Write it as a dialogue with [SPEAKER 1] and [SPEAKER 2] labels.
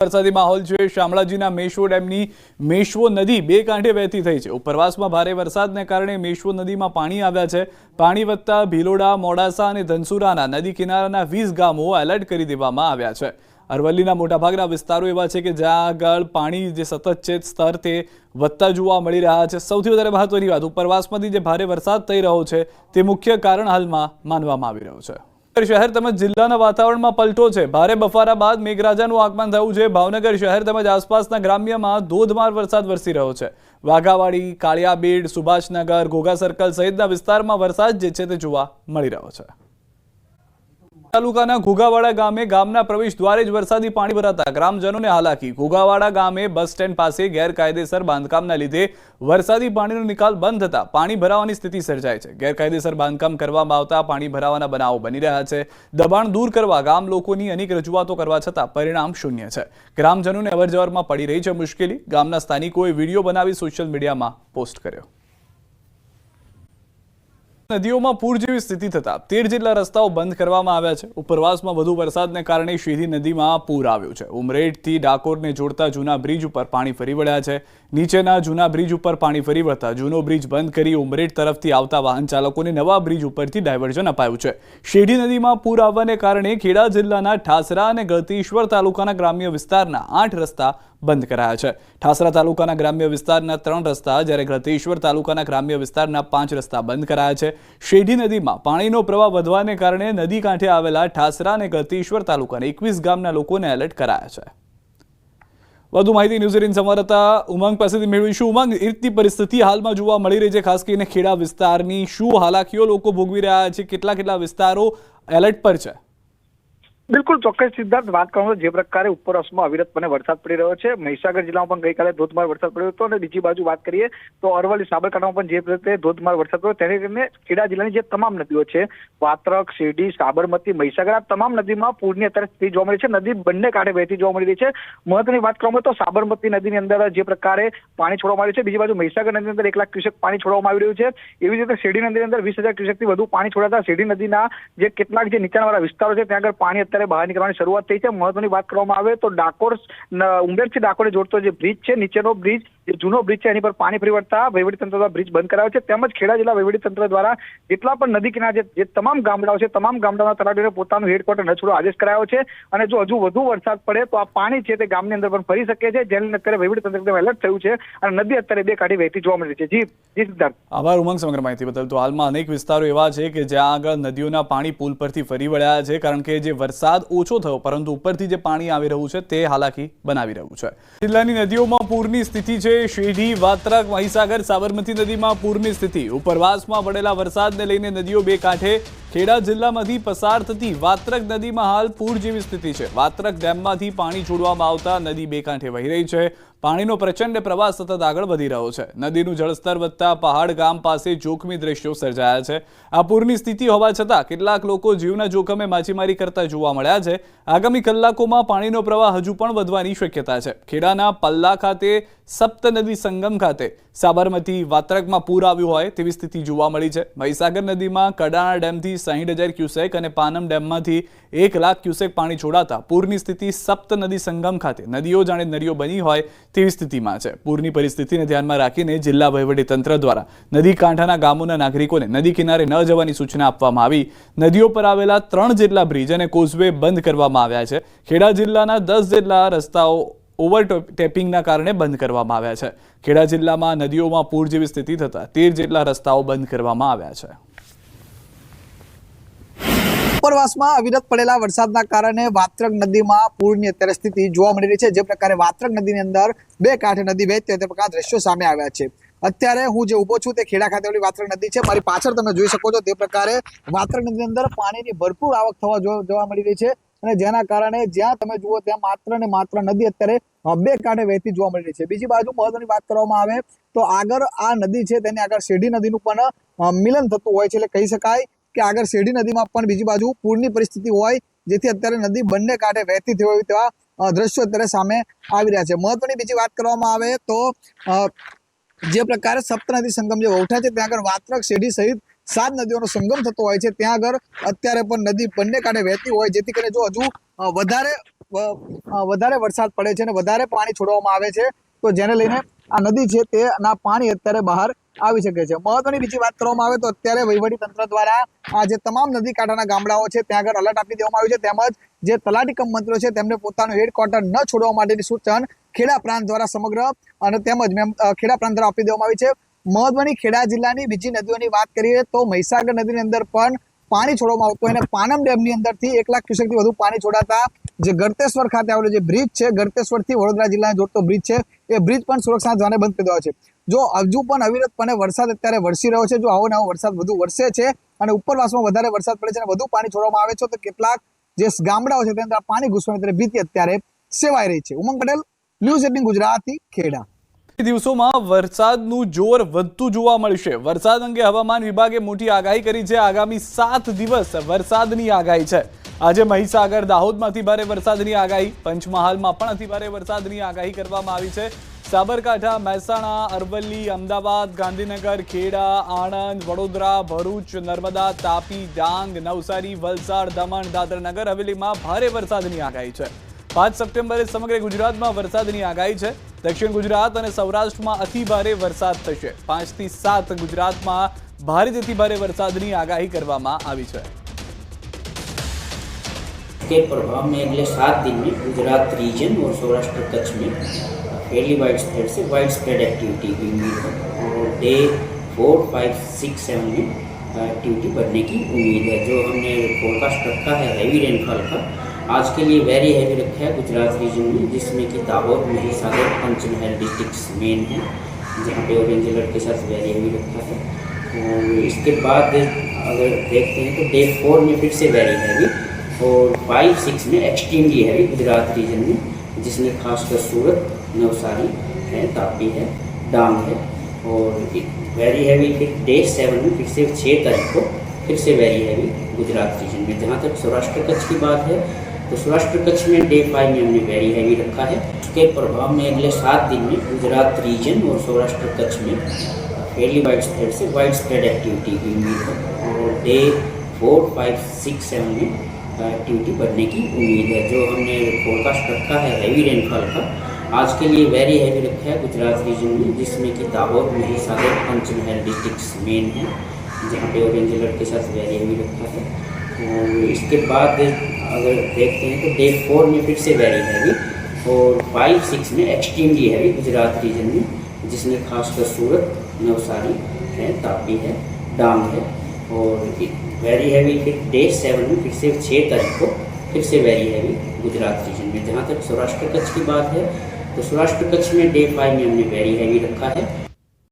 [SPEAKER 1] વરસાદી માહોલ છે. શામળાજીના મેશ્વો ડેમની મેશ્વો નદી બે કાંઠે વહેતી થઈ છે. ઉપરવાસમાં ભારે વરસાદને કારણે મેશ્વો નદીમાં પાણી આવ્યા છે. પાણી વધતા ભીલોડા, મોડાસા અને ધનસુરાના નદી કિનારાના વીસ ગામો એલર્ટ કરી દેવામાં આવ્યા છે. અરવલ્લીના મોટાભાગના વિસ્તારો એવા છે કે જ્યાં આગળ પાણી જે સતત છે, સ્તર તે વધતા જોવા મળી રહ્યા છે. સૌથી વધારે મહત્વની વાત ઉપરવાસમાંથી જે ભારે વરસાદ થઈ રહ્યો છે, તે મુખ્ય કારણ હાલમાં માનવામાં આવી રહ્યો છે. શહેર તેમજ જિલ્લાના વાતાવરણમાં પલટો છે. ભારે બફારા બાદ મેઘરાજાનું આગમન થયું છે. ભાવનગર શહેર તેમજ આસપાસના ગ્રામ્યમાં ધોધમાર વરસાદ વરસી રહ્યો છે. વાઘાવાડી, કાળિયાબીડ, સુભાષનગર, ઘોઘા સર્કલ સહિતના વિસ્તારમાં વરસાદ જે છે તે જોવા મળી રહ્યો છે. તાલુકાના ઘોઘાવાડા ગામે ગામના પ્રવેશ દ્વારે જ વરસાદી પાણી ભરાતા ગ્રામજનોને હાલાકી. ઘોઘાવાડા ગામે બસ સ્ટેન્ડ પાસે ગેરકાયદેસર બાંધકામના લીધે વરસાદી પાણીનો નિકાલ બંધ થતા પાણી ભરાવાની સ્થિતિ સર્જાય છે. ગેરકાયદેસર બાંધકામ કરવામાં આવતા પાણી ભરાવાના બનાવો બની રહ્યા છે. દબાણ દૂર કરવા ગામ લોકોની અનેક રજૂઆતો કરવા છતાં પરિણામ શૂન્ય છે. ગ્રામજનોને અવરજવરમાં પડી રહી છે મુશ્કેલી. ગામના સ્થાનિકોએ વીડિયો બનાવી સોશિયલ મીડિયામાં પોસ્ટ કર્યો. નદીઓમાં પૂર જેવી સ્થિતિ થતા તેર જેટલા રસ્તાઓ બંધ કરવામાં આવ્યા છે. ઉપરવાસમાં વધુ વરસાદને કારણે શીધી નદીમાં પૂર આવ્યું છે. ઉમરેઠથી ડાકોરને જોડતા જૂના બ્રિજ ઉપર પાણી ફરી વળ્યા છે. નીચેના જૂના બ્રિજ ઉપર પાણી ફરી વળતા જૂનો બ્રિજ બંધ કરી ઉમરેઠ તરફથી આવતા વાહન ચાલકોને નવા બ્રિજ ઉપરથી ડાયવર્ઝન અપાયું છે. શેઢી નદીમાં પૂર આવવાને કારણે ખેડા જિલ્લાના ઠાસરા અને ગળતેશ્વર તાલુકાના ગ્રામ્ય વિસ્તારના આઠ રસ્તા બંધ કરાયા છે. ઠાસરા તાલુકાના ગ્રામ્ય વિસ્તારના ત્રણ રસ્તા, જ્યારે ગળતેશ્વર તાલુકાના ગ્રામ્ય વિસ્તારના પાંચ રસ્તા બંધ કરાયા છે. શેઢી નદીમાં પાણીનો પ્રવાહ વધવાને કારણે નદી કાંઠે આવેલા ઠાસરા અને ગળતેશ્વર તાલુકાના એકવીસ ગામના લોકોને એલર્ટ કરાયા છે. વધુ માહિતી ન્યૂઝ એટીન સંવાદદાતા ઉમંગ પાસેથી મેળવીશું. ઉમંગ એ પરિસ્થિતિ હાલમાં જોવા મળી રહી છે, ખાસ કરીને ખેડા વિસ્તારની શું હાલાકીઓ લોકો ભોગવી રહ્યા છે, કેટલા કેટલા વિસ્તારો એલર્ટ પર છે?
[SPEAKER 2] બિલકુલ ચોક્કસ સિદ્ધાર્થ, વાત કરવામાં જે પ્રકારે ઉપરવાસમાં અવિરતપણે વરસાદ પડી રહ્યો છે. મહીસાગર જિલ્લામાં પણ ગઈકાલે ધોધમાર વરસાદ પડ્યો હતો અને બીજી બાજુ વાત કરીએ તો અરવલ્લી, સાબરકાંઠામાં પણ જે રીતે ધોધમાર વરસાદ પડ્યો તેને લઈને ખેડા જિલ્લાની જે તમામ નદીઓ છે, વાત્રક, શેરડી, સાબરમતી, મહીસાગર, આ તમામ નદીમાં પૂરની અત્યારે સ્થિતિ જોવા મળી છે. નદી બંને કાંઠે વહેતી જોવા મળી રહી છે. મહત્વની વાત કરવામાં તો સાબરમતી નદીની અંદર જે પ્રકારે પાણી છોડવામાં આવ્યું છે, બીજી બાજુ મહીસાગર નદીની અંદર એક લાખ ક્યુસેક પાણી છોડવામાં આવી રહ્યું છે. એવી રીતે શેરડી નદીની અંદર વીસ હજાર ક્યુસેકથી વધુ પાણી છોડાતા શેરડી નદીના જે કેટલાક જે નીચાણવાળા વિસ્તારો છે, ત્યાં આગળ પાણી અત્યારે બહાર નીકળવાની શરૂઆત થઈ છે. મહત્વની વાત કરવામાં આવે તો ડાકોર ઉંબેરથી ડાકોરને જોડતો જે બ્રિજ છે, નીચેનો બ્રિજ જે જૂનો બ્રિજ છે, એની પર પાણી ફરી વળતા વહીવટીતંત્ર દ્વારા બ્રિજ બંધ કરાયો છે. તેમજ ખેડા જિલ્લા વહીવટીતંત્ર દ્વારા જેટલા પણ નદી કિનારા જે તમામ ગામડાઓ છે, તમામ ગામડાના તલાટીઓને પોતાનું હેડક્વાર્ટર ન છોડો આદેશ કરાયો છે. અને જો હજુ વધુ વરસાદ પડે, તો આ પાણી છે તે ગામની અંદર પણ ફરી શકે છે. જેને અત્યારે વહીવટીતંત્ર એલર્ટ થયું છે અને નદી અત્યારે બે કાઢી વહેતી જોવા મળી છે. જી જી સિદ્ધાર્થ.
[SPEAKER 1] આભાર, ઉમંગ સમગ્ર માહિતી બદલ. તો હાલમાં અનેક વિસ્તારો એવા છે કે જ્યાં આગળ નદીઓના પાણી પુલ પરથી ફરી વળ્યા છે, કારણ કે જે વરસાદ ઓછો થયો, પરંતુ ઉપરથી જે પાણી આવી રહ્યું છે, તે હાલાકી બનાવી રહ્યું છે. જિલ્લાની નદીઓમાં પૂરની સ્થિતિ છે શેઢી વાત્રક મહીસાગર સાબરમતી નદીમાં પૂરની સ્થિતિ. ઉપરવાસમાં પડેલા વરસાદને લઈને નદીઓ બે કાંઠે ખેડા જિલ્લામાંથી પસાર થતી વાત્રક નદીમાં હાલ પૂર જેવી સ્થિતિ છે. વાત્રક ડેમમાંથી પાણી છોડવામાં આવતા નદી બે કાંઠે વહી રહી છે. પાણીનો પ્રચંડ પ્રવાહ સતત આગળ વધી રહ્યો છે. નદીનું જળસ્તર વધતા પહાડ ગામ પાસે જોખમી દ્રશ્યો સર્જાયા છે. આ પૂરની સ્થિતિ હોવા છતાં કેટલાક લોકો જીવના જોખમે માછીમારી કરતા જોવા મળ્યા છે. આગામી કલાકોમાં પાણીનો પ્રવાહ હજુ પણ વધવાની શક્યતા છે. ખેડાના પલ્લા ખાતે સપ્ત નદી સંગમ ખાતે સાબરમતી વાત્રકમાં પૂર આવ્યું હોય તેવી સ્થિતિ જોવા મળી છે. મહીસાગર નદીમાં કડાણા ડેમથી સાહીઠ હજાર ક્યુસેક અને પાનમ ડેમમાંથી એક લાખ ક્યુસેક પાણી છોડાતા પૂરની સ્થિતિ સપ્ત નદી સંગમ ખાતે. નદીઓ જાણે નદીઓ બની હોય તેવી સ્થિતિમાં છે. પૂરની પરિસ્થિતિને ધ્યાનમાં રાખીને જિલ્લા વહીવટીતંત્ર દ્વારા નદી કાંઠાના ગામોના નાગરિકોને નદી કિનારે ન જવાની સૂચના આપવામાં આવી. નદીઓ પર આવેલા ત્રણ જેટલા બ્રિજ અને કોઝવે બંધ કરવામાં આવ્યા છે. ખેડા જિલ્લાના દસ જેટલા રસ્તાઓ ઓવર ટેપિંગના કારણે બંધ કરવામાં આવ્યા છે. ખેડા જિલ્લામાં નદીઓમાં પૂર જેવી સ્થિતિ થતા તેર જેટલા રસ્તાઓ બંધ કરવામાં આવ્યા છે.
[SPEAKER 3] ઉપરવાસમાં અવિરત પડેલા વરસાદના કારણે વાત્રક નદીમાં પૂરની અત્યારે સ્થિતિ જોવા મળી રહી છે. જે પ્રકારે વાત્રક નદીની અંદર બે કાંઠે નદી વહેતી તે પ્રકાર દ્રશ્યો સામે આવ્યા છે. અત્યારે હું જે ઊભો છું તે ખેડા ખાતે વાત્રક નદી છે. મારી પાછળ તમે જોઈ શકો છો તે પ્રકારે વાત્રક નદીની અંદર પાણીની ભરપૂર આવક થવા જોવા મળી રહી છે અને જેના કારણે જ્યાં તમે જુઓ ત્યાં માત્ર ને માત્ર નદી અત્યારે બે કાંઠે વહેતી જોવા મળી રહી છે. બીજી બાજુ મહત્વની વાત કરવામાં આવે તો આગળ આ નદી છે તેની આગળ શેરડી નદીનું પણ મિલન થતું હોય છે એટલે કહી શકાય કે આગળ શેરડી નદીમાં પણ બીજી બાજુ પૂરની પરિસ્થિતિ હોય, જેથી અત્યારે નદી બંને કાંઠે વહેતી થઈ હોય તેવા દ્રશ્યો અત્યારે સામે આવી રહ્યા છે. મહત્વની બીજી વાત કરવામાં આવે તો જે પ્રકારે સપ્તનદી સંગમ જે વૌઠા છે, ત્યાં આગળ વાત્રક, શેરડી સહિત સાત નદીઓનો સંગમ થતો હોય છે. ત્યાં આગળ અત્યારે પણ નદી બંને કાંઠે વહેતી હોય, જેથી કરીને જો હજુ વધારે વધારે વરસાદ પડે છે અને વધારે પાણી છોડવામાં આવે છે. તો જેને લઈને આ નદી છે તેના પાણી અત્યારે બહાર આવી શકે છે. મહત્વની બીજી વાત કરવામાં આવે તો અત્યારે વહીવટી તંત્ર દ્વારા આ જે તમામ નદી કાંઠાના ગામડાઓ છે, ત્યાં આગળ અલર્ટ આપી દેવામાં આવ્યું છે. તેમજ જે તલાટી કમ મંત્રીઓ છે, તેમને પોતાનું હેડક્વાર્ટર ન છોડવા માટેની સૂચન ખેડા પ્રાંત દ્વારા સમગ્ર અને તેમજ ખેડા પ્રાંત દ્વારા આપી દેવામાં આવી છે. મહત્વની ખેડા જિલ્લાની બીજી નદીઓની વાત કરીએ તો મહીસાગર નદીની અંદર પણ પાણી છોડવામાં આવતું અને પાનમ ડેમની અંદરથી એક લાખ ક્યુસેકથી વધુ પાણી છોડાતા જે ગળતેશ્વર ખાતે આવેલો જે બ્રિજ છે ગળતેશ્વરથી વડોદરા જિલ્લાને જોડતો બ્રિજ છે એ બ્રિજ પણ સુરક્ષાના ધોરણે બંધ કરી દેવા છે. જો હજુ પણ અવિરતપણે વરસાદ અત્યારે વરસી રહ્યો છે, જો આવો ને આવો વરસાદ વધુ વરસે છે અને ઉપરવાસમાં વધારે વરસાદ પડે છે અને વધુ પાણી છોડવામાં આવે છે, તો કેટલાક જે ગામડાઓ છે તેની અંદર પાણી ઘૂસવાની અત્યારે ભીતિ અત્યારે સેવાઈ રહી છે. Umang Patel, news eighteen Gujarati, Kheda.
[SPEAKER 1] દિવસોમાં વરસાદનું જોર વધતું જોવા મળશે વરસાદ અંગે હવામાન વિભાગે મોટી આગાહી કરી છે. આગામી સાત દિવસ વરસાદની આગાહી છે. આજે મહીસાગર દાહોદમાંથી ભારે વરસાદની આગાહી. પંચમહાલમાં પણ અતિભારે વરસાદની આગાહી કરવામાં આવી છે. સાબરકાંઠા, મહેસાણા, અરવલ્લી, અમદાવાદ, ગાંધીનગર, ખેડા, આણંદ, વડોદરા, ભરૂચ, નર્મદા, તાપી, ડાંગ, નવસારી, વલસાડ, દમણ, દાદરનગર હવેલીમાં ભારે વરસાદની આગાહી છે. પાંચ સપ્ટેમ્બરે સમગ્ર ગુજરાતમાં વરસાદની આગાહી છે. દક્ષિણ ગુજરાત અને સૌરાષ્ટ્રમાં અતિભારે વરસાદ થશે. પાંચથી સાત ગુજરાતમાં ભારેથી ભારે વરસાદની આગાહી કરવામાં આવી છે.
[SPEAKER 4] के प्रभाव में अगले सात दिन में गुजरात रीजन और सौराष्ट्र कच्छ में फेयरली वाइड स्प्रेड से वाइड स्प्रेड एक्टिविटी की उम्मीद है। और day four five six seven में एक्टिविटी बढ़ने की उम्मीद है। जो हमने फोरकास्ट रखा है हैवी रेनफॉल का, आज के लिए वेरी हैवी रखा है गुजरात रीजन में, जिसमें कि दाहोद, महिसागर, पंचमहल डिस्ट्रिक्ट्स मेन हैं, जहाँ पे ऑरेंज अलर्ट के साथ वेरी हैवी रखा है। और इसके बाद अगर देखते हैं तो डे फोर में फिर से वेरी हैवी और फाइव सिक्स में एक्सट्रीमली हैवी गुजरात रीजन में, जिसमें खासकर सूरत, नवसारी है, तापी है डांग है और वेरी हैवी फिर डे सेवन में फिर से छः तारीख को फिर से वेरी हैवी गुजरात रीजन में। जहाँ तक सौराष्ट्र कच्छ की बात है तो सौराष्ट्र कच्छ में डे फाइव में हमने वेरी हैवी रखा है। उसके प्रभाव में अगले सात दिन में गुजरात रीजन और सौराष्ट्र कच्छ में फेयरली वाइड स्प्रेड से वाइड स्प्रेड एक्टिविटी की उम्मीद है। और day four five six seven में एक्टिविटी बढ़ने की उम्मीद है, जो हमने फोरकास्ट रखा है हैवी रेनफॉल का, आज के लिए वेरी हैवी रखा है गुजरात रीजन में, जिसमें कि दाहोद, महिसागर, पंचमहल डिस्ट्रिक्ट्स मेन है, जहाँ पे ऑरेंज अलर्ट के साथ वेरी हैवी रखा है। और इसके बाद अगर देखते हैं तो डे फोर में फिर से वेरी हैवी और फाइव सिक्स में एक्सट्रीमली हैवी गुजरात रीजन में, जिसमें खासकर सूरत, नवसारी है, तापी है, डांग है। और वेरी हैवी फिर डे सेवन में फिर से छः तारीख को फिर से वेरी हैवी गुजरात रीजन में। जहाँ तक सौराष्ट्र कच्छ की बात है तो सौराष्ट्र कच्छ में डे फाइव में हमने वेरी हैवी रखा है।